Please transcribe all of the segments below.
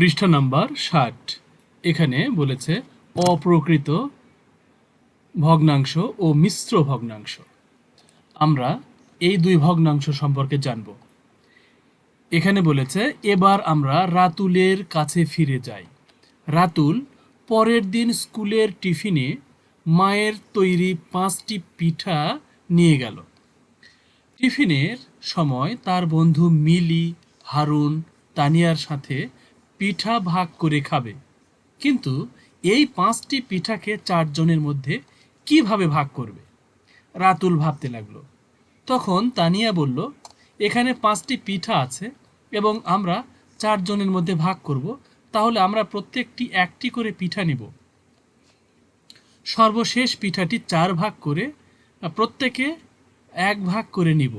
পৃষ্ঠা নাম্বার ষাট। এখানে বলেছে, অপ্রকৃত ভগ্নাংশ ও মিশ্র ভগ্নাংশ। আমরা এই দুই ভগ্নাংশ সম্পর্কে জানব। এখানে বলেছে, এবার আমরা রাতুলের কাছে ফিরে যাই। রাতুল পরের দিন স্কুলের টিফিনে মায়ের তৈরি পাঁচটি পিঠা নিয়ে গেল। টিফিনের সময় তার বন্ধু মিলি, হারুন, তানিয়ার সাথে পিঠা ভাগ করে খাবে। কিন্তু এই পাঁচটি পিঠাকে চারজনের মধ্যে কীভাবে ভাগ করবে? রাতুল ভাবতে লাগল। তখন তানিয়া বলল, এখানে পাঁচটি পিঠা আছে এবং আমরা চারজনের মধ্যে ভাগ করব, তাহলে আমরা প্রত্যেকটি একটি করে পিঠা নিব। সর্বশেষ পিঠাটি চার ভাগ করে, প্রত্যেকে এক ভাগ করে নিব।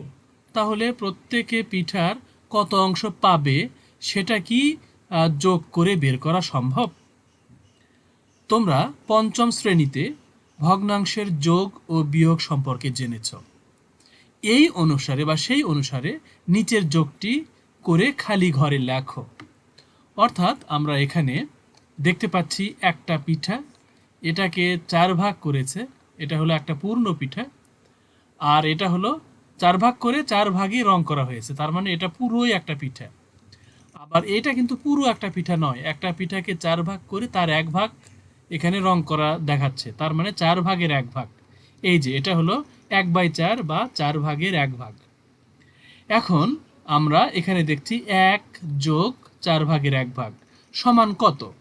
তাহলে প্রত্যেকে পিঠার কত অংশ পাবে, সেটা কি যোগ করে বের করা সম্ভব? তোমরা পঞ্চম শ্রেণীতে ভগ্নাংশের যোগ ও বিয়োগ সম্পর্কে জেনেছ। এই অনুসারে বা সেই অনুসারে নিচের যোগটি করে খালি ঘরে লেখো। অর্থাৎ আমরা এখানে দেখতে পাচ্ছি একটা পিঠা, এটাকে চার ভাগ করেছে, এটা হলো একটা পূর্ণ পিঠা, আর এটা হলো চার ভাগ করে চার ভাগই রং করা হয়েছে। তার মানে এটা পুরোই একটা পিঠা। আবার এটা কিন্তু পুরো একটা পিঠা নয়। একটা পিঠাকে চার ভাগ করে তার এক ভাগ এখানে রং করা দেখাচ্ছে। তার মানে চার ভাগের এক ভাগ। এই যে, এটা হলো এক বাই চার বা চার ভাগের এক ভাগ। এখন আমরা এখানে দেখছি এক যোগ চার ভাগের এক ভাগ সমান কত?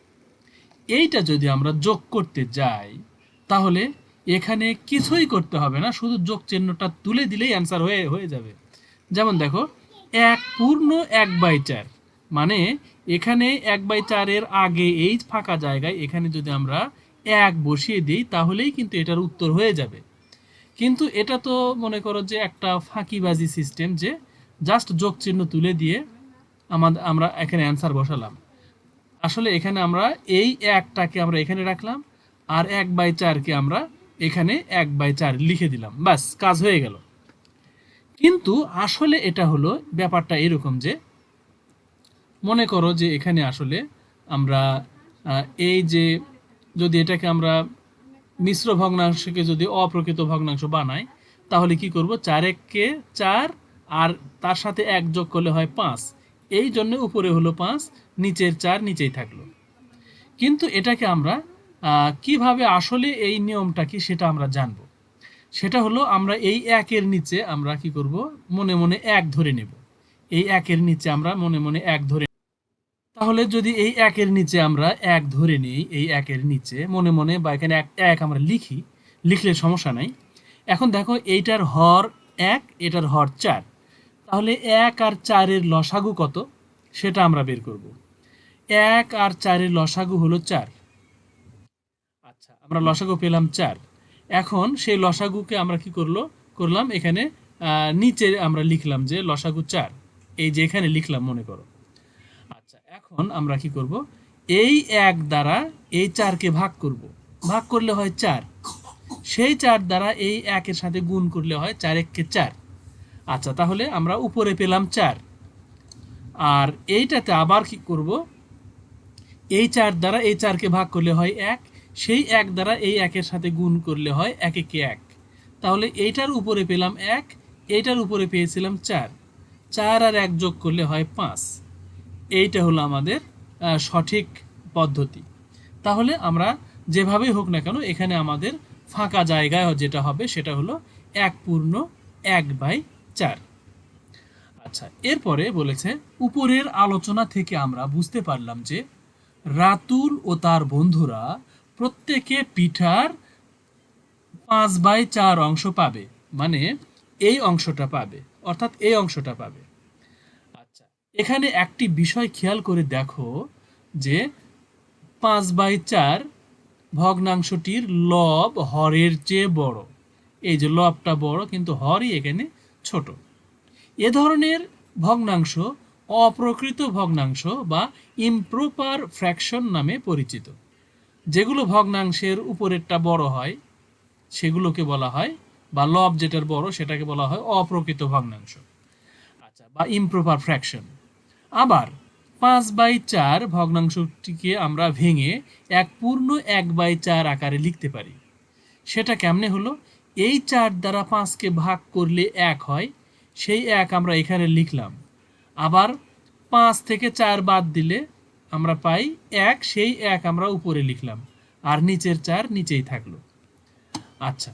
এইটা যদি আমরা যোগ করতে যাই, তাহলে এখানে কিছুই করতে হবে না, শুধু যোগ চিহ্নটা তুলে দিলেই অ্যান্সার হয়ে হয়ে যাবে। যেমন দেখো, এক পূর্ণ এক বাই চার। মানে এখানে এক বাই চারের আগে এই ফাঁকা জায়গায় এখানে যদি আমরা এক বসিয়ে দিই, তাহলেই কিন্তু এটার উত্তর হয়ে যাবে। কিন্তু এটা তো মনে করো যে একটা ফাঁকিবাজি সিস্টেম যে জাস্ট যোগ চিহ্ন তুলে দিয়ে আমাদের আমরা এখানে অ্যান্সার বসালাম। আসলে এখানে আমরা এই একটাকে আমরা এখানে রাখলাম আর এক বাই চারকে আমরা এখানে এক বাই চার লিখে দিলাম। ব্যাস, কাজ হয়ে গেল। কিন্তু আসলে এটা হলো ব্যাপারটা এরকম যে মনে করো যে এখানে আসলে আমরা এই যে যদি এটাকে আমরা মিশ্র ভগ্নাংশকে যদি অপ্রকৃত ভগ্নাংশ বানাই, তাহলে কি করব? চার এককে চার আর তার সাথে এক যোগ করলে হয় পাঁচ। এই জন্য উপরে হলো পাঁচ, নিচের চার নিচেই থাকল। কিন্তু এটাকে আমরা কীভাবে আসলে এই নিয়মটা কি সেটা আমরা জানব। সেটা হলো আমরা এই একের নিচে আমরা কি করব? মনে মনে এক ধরে নেব। এই একের নিচে আমরা মনে মনে এক ধরে তাহলে যদি এই একের নিচে আমরা এক ধরে নিই, এই একের নিচে, মনে মনে বা এখানে এক এক আমরা লিখি, লিখলে সমস্যা নাই। এখন দেখো এইটার হর এক, এটার হর চার। তাহলে এক আর চারের লসাগু কত? সেটা আমরা বের করব। এক আর চারের লসাগু হলো চার। আচ্ছা আমরা লসাগু পেলাম চার। এখন সেই লসাগুকে আমরা কি করল? করলাম এখানে নিচে আমরা লিখলাম যে লসাগু চার। এই যে এখানে লিখলাম, মনে করো। এখন আমরা কি করব? এই এক দ্বারা এই চারকে ভাগ করব। ভাগ করলে হয় চার। সেই চার দ্বারা এই একের সাথে গুণ করলে হয় চার এককে চার। আচ্ছা তাহলে আমরা উপরে পেলাম চার। আর এইটাতে আবার কি করব? এই চার দ্বারা এই চারকে ভাগ করলে হয় এক। সেই এক দ্বারা এই একের সাথে গুণ করলে হয় এক একে এক। তাহলে এইটার উপরে পেলাম এক, এইটার উপরে পেয়েছিলাম চার। চার আর এক যোগ করলে হয় পাঁচ। এইটা হলো আমাদের সঠিক পদ্ধতি। তাহলে আমরা যেভাবেই হোক না কেন এখানে আমাদের ফাঁকা জায়গায় যেটা হবে সেটা হলো এক পূর্ণ এক বাই চার। আচ্ছা এরপরে বলেছে, উপরের আলোচনা থেকে আমরা বুঝতে পারলাম যে রাতুল ও তার বন্ধুরা প্রত্যেকে পিঠার পাঁচ বাই চার অংশ পাবে মানে এই অংশটা পাবে, অর্থাৎ এই অংশটা পাবে। এখানে একটি বিষয় খেয়াল করে দেখো যে পাঁচ বাই চার ভগ্নাংশটির লব হরের চেয়ে বড়। এই যে লবটা বড়, কিন্তু হরই এখানে ছোট। এ ধরনের ভগ্নাংশ অপ্রকৃত ভগ্নাংশ বা ইমপ্রপার ফ্র্যাকশন নামে পরিচিত। যেগুলো ভগ্নাংশের উপরেরটা বড় হয়, সেগুলোকে বলা হয়, বা লব যেটার বড়, সেটাকে বলা হয় অপ্রকৃত ভগ্নাংশ। আচ্ছা বা ইমপ্রপার ফ্র্যাকশন আবার পাঁচ বাই চার ভগ্নাংশটিকে আমরা ভেঙে এক পূর্ণ এক বাই চার আকারে লিখতে পারি। সেটা কেমনে হলো? এই চার দ্বারা পাঁচকে ভাগ করলে এক হয়, সেই এক আমরা এখানে লিখলাম। আবার পাঁচ থেকে চার বাদ দিলে আমরা পাই এক, সেই এক আমরা উপরে লিখলাম। আর নিচের চার নিচেই থাকল। আচ্ছা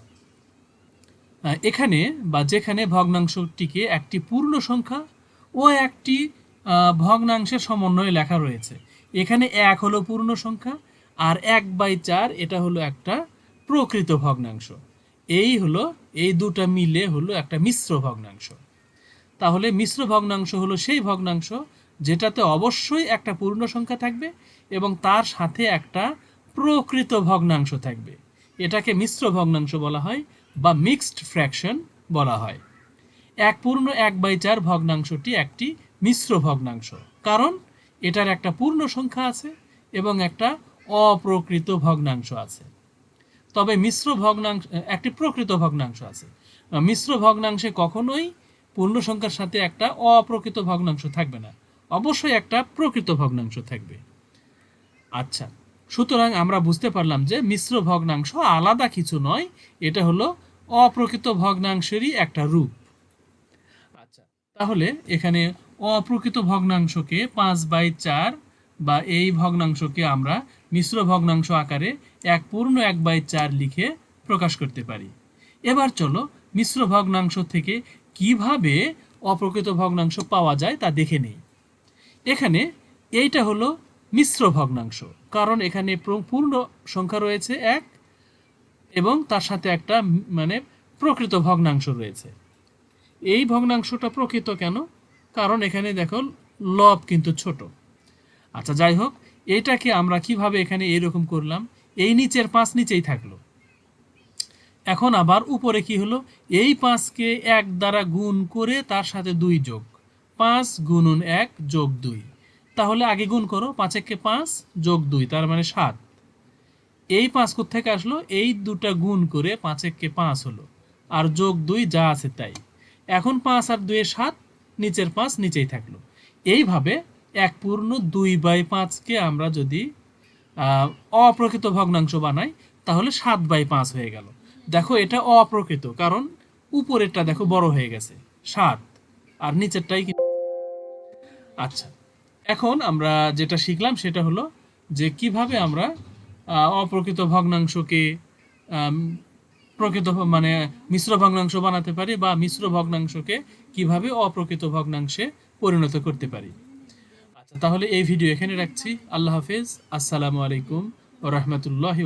এখানে বা যেখানে ভগ্নাংশটিকে একটি পূর্ণ সংখ্যা ও একটি ভগ্নাংশের সমন্বয়ে লেখা রয়েছে। এখানে এক হলো পূর্ণ সংখ্যা আর এক বাই চার, এটা হলো একটা প্রকৃত ভগ্নাংশ। এই হলো, এই দুটা মিলে হলো একটা মিশ্র ভগ্নাংশ। তাহলে মিশ্র ভগ্নাংশ হলো সেই ভগ্নাংশ যেটাতে অবশ্যই একটা পূর্ণ সংখ্যা থাকবে এবং তার সাথে একটা প্রকৃত ভগ্নাংশ থাকবে। এটাকে মিশ্র ভগ্নাংশ বলা হয় বা মিক্সড ফ্র্যাকশন বলা হয়। এক পূর্ণ, এক বাই চার ভগ্নাংশটি একটি মিশ্র ভগ্নাংশ। কারণ এটার একটা পূর্ণ সংখ্যা আছে এবং একটা অপ্রকৃত ভগ্নাংশ আছে। তবে মিশ্র ভগ্নাংশ, একটি প্রকৃত ভগ্নাংশ আছে। মিশ্র ভগ্নাংশে কখনোই পূর্ণ সংখ্যার সাথে একটা অপ্রকৃত ভগ্নাংশ থাকবে না। অবশ্যই একটা প্রকৃত ভগ্নাংশ থাকবে। আচ্ছা সুতরাং আমরা বুঝতে পারলাম যে মিশ্র ভগ্নাংশ আলাদা কিছু নয়, এটা হলো অপ্রকৃত ভগ্নাংশেরই একটা রূপ। আচ্ছা তাহলে এখানে অপ্রকৃত ভগ্নাংশকে পাঁচ বাই চার বা এই ভগ্নাংশকে আমরা মিশ্র ভগ্নাংশ আকারে এক পূর্ণ এক বাই চার লিখে প্রকাশ করতে পারি। এবার চলো মিশ্র ভগ্নাংশ থেকে কীভাবে অপ্রকৃত ভগ্নাংশ পাওয়া যায় তা দেখে নেই। এখানে এইটা হলো মিশ্র ভগ্নাংশ, কারণ এখানে পূর্ণ সংখ্যা রয়েছে এক এবং তার সাথে একটা মানে প্রকৃত ভগ্নাংশ রয়েছে। এই ভগ্নাংশটা প্রকৃত কেন? কারণ এখানে দেখো লব কিন্তু ছোট। আচ্ছা যাই হোক, এটাকে আমরা কীভাবে এখানে এইরকম করলাম? এই নিচের পাঁচ নিচেই থাকল। এখন আবার উপরে কি হলো? এই পাঁচকে এক দ্বারা গুণ করে তার সাথে দুই যোগ। পাঁচ গুণন এক যোগ দুই। তাহলে আগে গুণ করো পাঁচেককে পাঁচ যোগ দুই, তার মানে সাত। এই পাঁচ থেকে আসলো? এই দুটা গুণ করে পাঁচেককে পাঁচ হলো। আর যোগ দুই যা আছে তাই। এখন পাঁচ আর দুয়ে সাত নিচের পাঁচ নিচেই থাকল। এইভাবে এক পূর্ণ দুই বাই পাঁচকে আমরা যদি অপ্রকৃত ভগ্নাংশ বানাই, তাহলে সাত বাই পাঁচ হয়ে গেল। দেখো এটা অপ্রকৃত, কারণ উপরেরটা দেখো বড় হয়ে গেছে, সাত। আর নিচেরটাই কিন্তু আচ্ছা এখন আমরা যেটা শিখলাম সেটা হলো যে কীভাবে আমরা অপ্রকৃত ভগ্নাংশকে প্রকৃত মানে মিশ্র ভগ্নাংশ বানাতে পারি বা মিশ্র ভগ্নাংশকে কীভাবে অপ্রকৃত ভগ্নাংশে পরিণত করতে পারি। আচ্ছা তাহলে এই ভিডিও এখানে রাখছি। আল্লাহ হাফেজ। আসসালামু আলাইকুম ও রহমতুল্লাহি